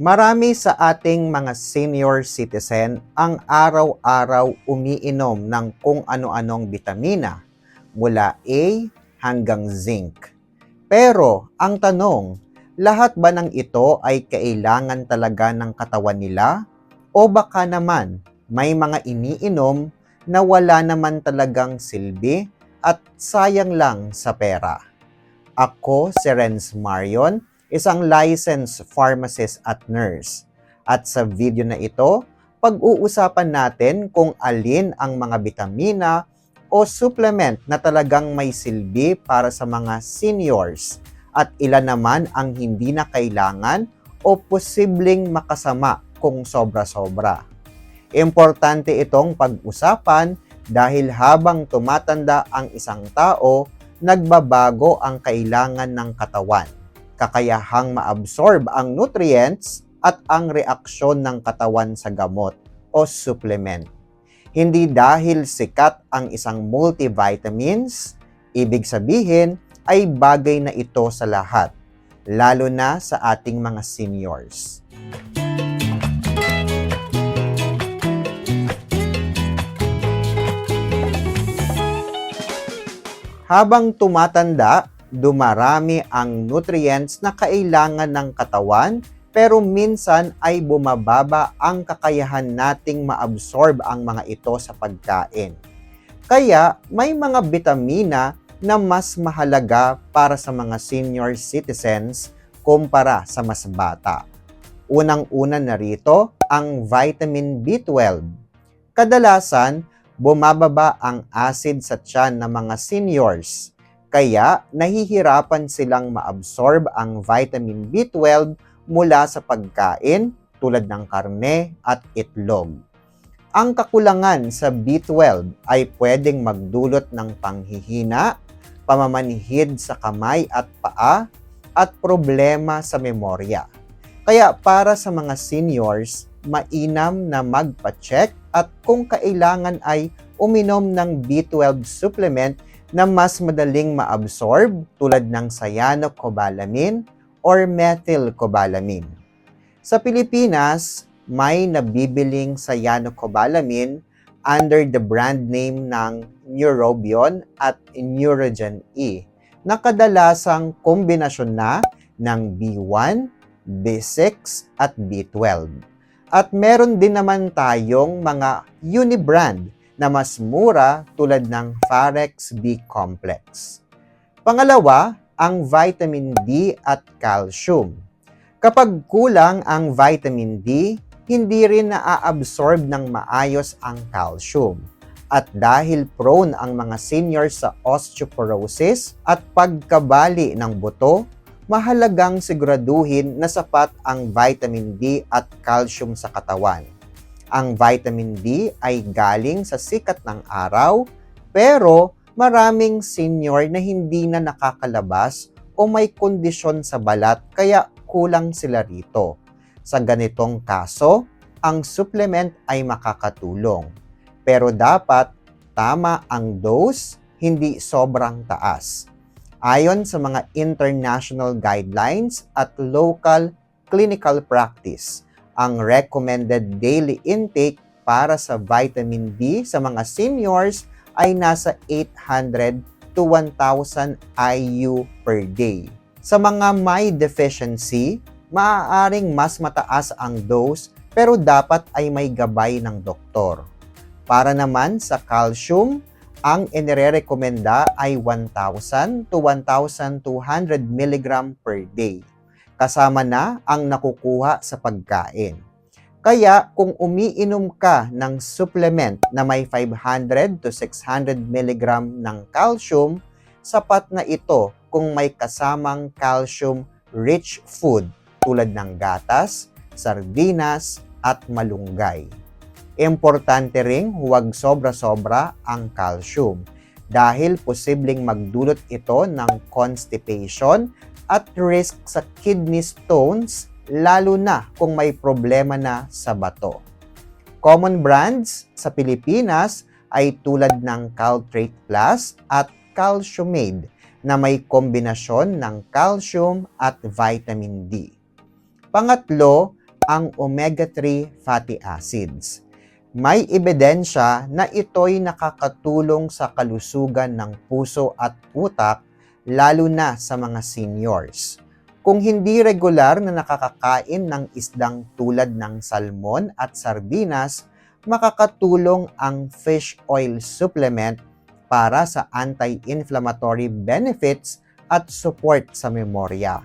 Marami sa ating mga senior citizen ang araw-araw umiinom ng kung ano-anong bitamina mula A hanggang zinc. Pero ang tanong, lahat ba ng ito ay kailangan talaga ng katawan nila? O baka naman may mga iniinom na wala naman talagang silbi at sayang lang sa pera? Ako si Renz Marion, isang licensed pharmacist at nurse. At sa video na ito, pag-uusapan natin kung alin ang mga bitamina o supplement na talagang may silbi para sa mga seniors at ilan naman ang hindi na kailangan o posibleng makasama kung sobra-sobra. Importante itong pag-usapan dahil habang tumatanda ang isang tao, nagbabago ang kailangan ng katawan kakayahang maabsorb ang nutrients at ang reaksyon ng katawan sa gamot o supplement. Hindi dahil sikat ang isang multivitamins, ibig sabihin ay bagay na ito sa lahat, lalo na sa ating mga seniors. Habang tumatanda, dumarami ang nutrients na kailangan ng katawan pero minsan ay bumababa ang kakayahan nating maabsorb ang mga ito sa pagkain. Kaya may mga bitamina na mas mahalaga para sa mga senior citizens kumpara sa mas bata. Unang-una na rito ang vitamin B12. Kadalasan, bumababa ang acid sa tiyan ng mga seniors kaya nahihirapan silang maabsorb ang vitamin B12 mula sa pagkain tulad ng karne at itlog. Ang kakulangan sa B12 ay pwedeng magdulot ng panghihina, pamamanhid sa kamay at paa, at problema sa memorya. Kaya para sa mga seniors, mainam na magpa-check at kung kailangan ay uminom ng B12 supplement na mas madaling maabsorb tulad ng cyanocobalamin or methylcobalamin. Sa Pilipinas, may nabibiling cyanocobalamin under the brand name ng Neurobion at Neurogen E na kadalasang kombinasyon na ng B1, B6 at B12. At meron din naman tayong mga unibrand na mas mura tulad ng Farex B complex. Pangalawa, ang vitamin D at calcium. Kapag kulang ang vitamin D, hindi rin naa-absorb ng maayos ang calcium. At dahil prone ang mga seniors sa osteoporosis at pagkabali ng buto, mahalagang siguraduhin na sapat ang vitamin D at calcium sa katawan ang vitamin D ay galing sa sikat ng araw, pero maraming senior na hindi na nakakalabas o may kondisyon sa balat kaya kulang sila rito. Sa ganitong kaso, ang supplement ay makakatulong. Pero dapat tama ang dose, hindi sobrang taas. Ayon sa mga international guidelines at local clinical practice, ang recommended daily intake para sa vitamin D sa mga seniors ay nasa 800 to 1,000 IU per day. Sa mga may deficiency, maaaring mas mataas ang dose pero dapat ay may gabay ng doktor. Para naman sa calcium, ang inirekomenda ay 1,000 to 1,200 mg per day kasama na ang nakukuha sa pagkain. Kaya kung umiinom ka ng supplement na may 500 to 600 mg ng calcium, sapat na ito kung may kasamang calcium-rich food tulad ng gatas, sardinas, at malunggay. Importante ring huwag sobra-sobra ang calcium dahil posibleng magdulot ito ng constipation at risk sa kidney stones lalo na kung may problema na sa bato. Common brands sa Pilipinas ay tulad ng Caltrate Plus at Calciumade na may kombinasyon ng calcium at vitamin D. Pangatlo, ang omega-3 fatty acids. May ebidensya na ito'y nakakatulong sa kalusugan ng puso at utak lalo na sa mga seniors. Kung hindi regular na nakakakain ng isdang tulad ng salmon at sardinas, makakatulong ang fish oil supplement para sa anti-inflammatory benefits at support sa memorya.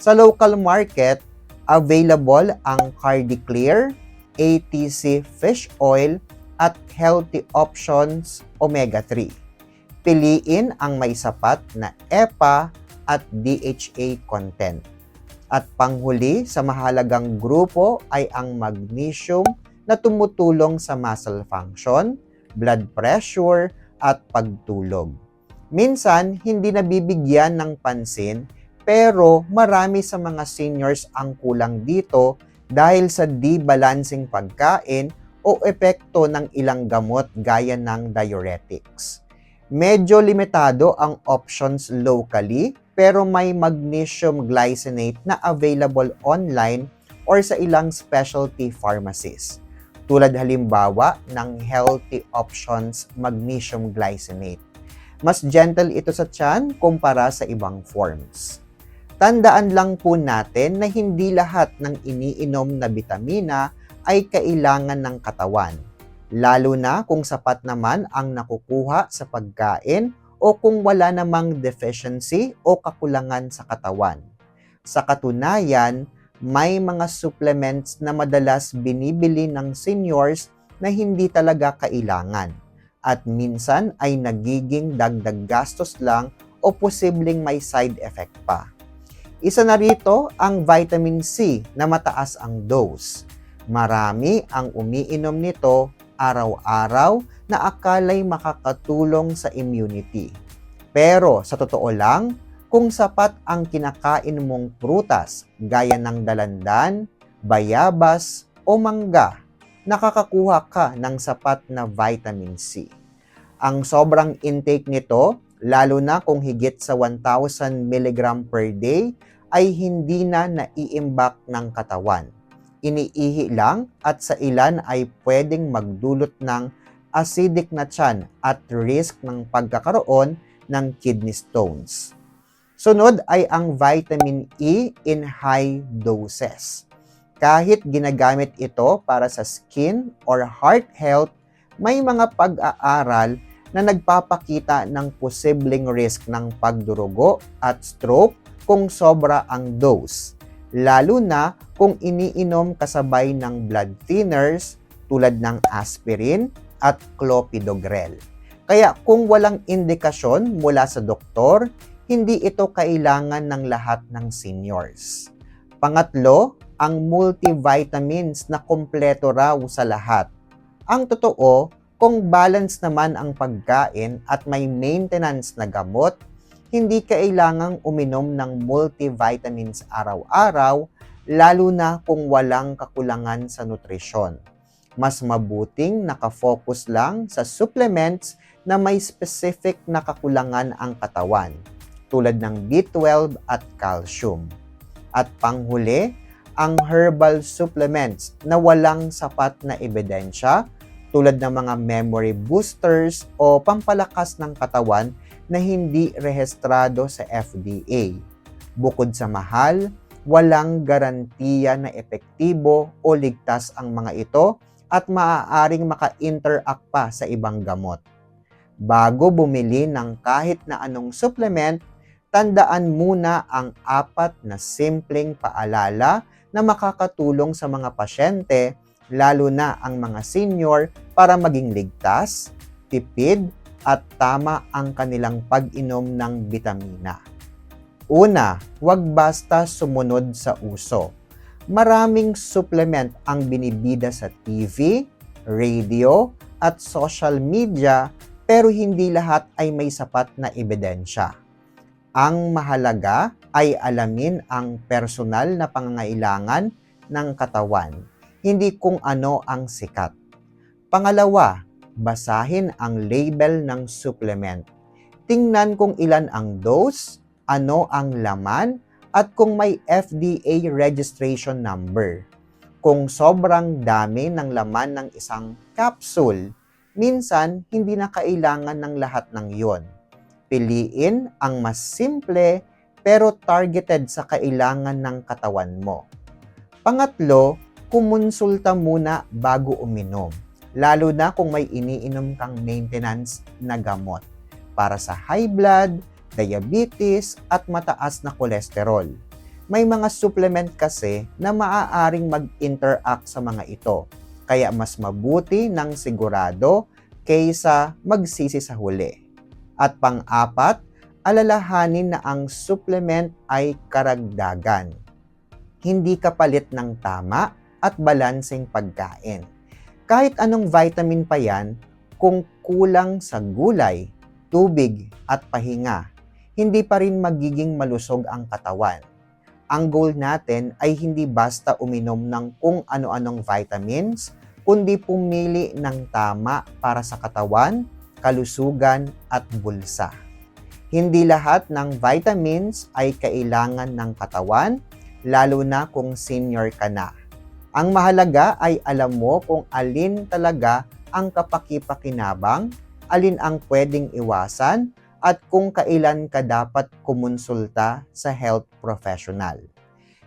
Sa local market, available ang Cardiclear, ATC fish oil at healthy options omega-3. Piliin ang may sapat na EPA at DHA content. At panghuli sa mahalagang grupo ay ang magnesium na tumutulong sa muscle function, blood pressure, at pagtulog. Minsan, hindi nabibigyan ng pansin pero marami sa mga seniors ang kulang dito dahil sa di-balancing pagkain o epekto ng ilang gamot gaya ng diuretics. Medyo limitado ang options locally pero may magnesium glycinate na available online or sa ilang specialty pharmacies. Tulad halimbawa ng Healthy Options Magnesium Glycinate. Mas gentle ito sa tiyan kumpara sa ibang forms. Tandaan lang po natin na hindi lahat ng iniinom na bitamina ay kailangan ng katawan, lalo na kung sapat naman ang nakukuha sa pagkain o kung wala namang deficiency o kakulangan sa katawan. Sa katunayan, may mga supplements na madalas binibili ng seniors na hindi talaga kailangan at minsan ay nagiging dagdag gastos lang o posibleng may side effect pa. Isa na rito ang vitamin C na mataas ang dose. Marami ang umiinom nito araw-araw na akalay makakatulong sa immunity. Pero sa totoo lang, kung sapat ang kinakain mong prutas gaya ng dalandan, bayabas o mangga, nakakakuha ka ng sapat na vitamin C. Ang sobrang intake nito, lalo na kung higit sa 1,000 mg per day, ay hindi na naiimbak ng katawan. Iniihi lang at sa ilan ay pwedeng magdulot ng acidic na tiyan at risk ng pagkakaroon ng kidney stones. Sunod ay ang vitamin E in high doses. Kahit ginagamit ito para sa skin or heart health, may mga pag-aaral na nagpapakita ng posibleng risk ng pagdurugo at stroke kung sobra ang dose, lalo na kung iniinom kasabay ng blood thinners tulad ng aspirin at clopidogrel. Kaya kung walang indikasyon mula sa doktor, hindi ito kailangan ng lahat ng seniors. Pangatlo, ang multivitamins na kompleto raw sa lahat. Ang totoo, kung balance naman ang pagkain at may maintenance na gamot, hindi kailangang uminom ng multivitamins araw-araw, lalo na kung walang kakulangan sa nutrisyon. Mas mabuting nakafocus lang sa supplements na may specific na kakulangan ang katawan, tulad ng B12 at calcium. At panghuli, ang herbal supplements na walang sapat na ebidensya tulad ng mga memory boosters o pampalakas ng katawan na hindi rehistrado sa FDA. Bukod sa mahal, walang garantiya na epektibo o ligtas ang mga ito at maaaring maka-interact pa sa ibang gamot. Bago bumili ng kahit na anong supplement, tandaan muna ang apat na simpleng paalala na makakatulong sa mga pasyente, lalo na ang mga senior, para maging ligtas, tipid, at tama ang kanilang pag-inom ng bitamina. Una, huwag basta sumunod sa uso. Maraming supplement ang binibida sa TV, radio, at social media pero hindi lahat ay may sapat na ebidensya. Ang mahalaga ay alamin ang personal na pangangailangan ng katawan, hindi kung ano ang sikat. Pangalawa, basahin ang label ng supplement. Tingnan kung ilan ang dose, ano ang laman, at kung may FDA registration number. Kung sobrang dami ng laman ng isang capsule, minsan hindi na kailangan ng lahat ng yon. Piliin ang mas simple pero targeted sa kailangan ng katawan mo. Pangatlo, kumonsulta muna bago uminom, lalo na kung may iniinom kang maintenance na gamot para sa high blood, diabetes at mataas na kolesterol. May mga supplement kasi na maaaring mag-interact sa mga ito, kaya mas mabuti ng sigurado kaysa magsisi sa huli. At pang-apat, alalahanin na ang supplement ay karagdagan. Hindi kapalit ng tama at balanseng pagkain. Kahit anong vitamin pa yan, kung kulang sa gulay, tubig at pahinga, hindi pa rin magiging malusog ang katawan. Ang goal natin ay hindi basta uminom ng kung ano-anong vitamins, kundi pumili ng tama para sa katawan, kalusugan at bulsa. Hindi lahat ng vitamins ay kailangan ng katawan, lalo na kung senior ka na. Ang mahalaga ay alam mo kung alin talaga ang kapakipakinabang, alin ang pwedeng iwasan, at kung kailan ka dapat kumonsulta sa health professional.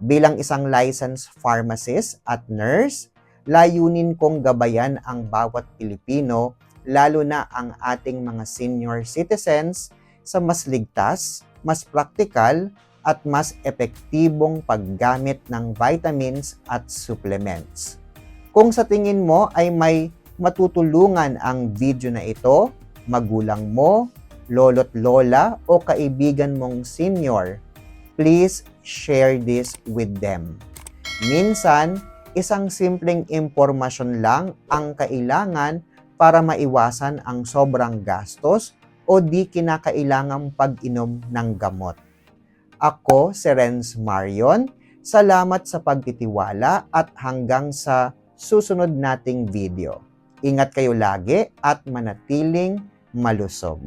Bilang isang licensed pharmacist at nurse, layunin kong gabayan ang bawat Pilipino, lalo na ang ating mga senior citizens, sa mas ligtas, mas praktikal, at mas epektibong paggamit ng vitamins at supplements. Kung sa tingin mo ay may matutulungan ang video na ito, magulang mo, lolo't lola o kaibigan mong senior, please share this with them. Minsan, isang simpleng impormasyon lang ang kailangan para maiwasan ang sobrang gastos o di kinakailangang pag-inom ng gamot. Ako si Renz Marion. Salamat sa pagtitiwala at hanggang sa susunod nating video. Ingat kayo lagi at manatiling malusog.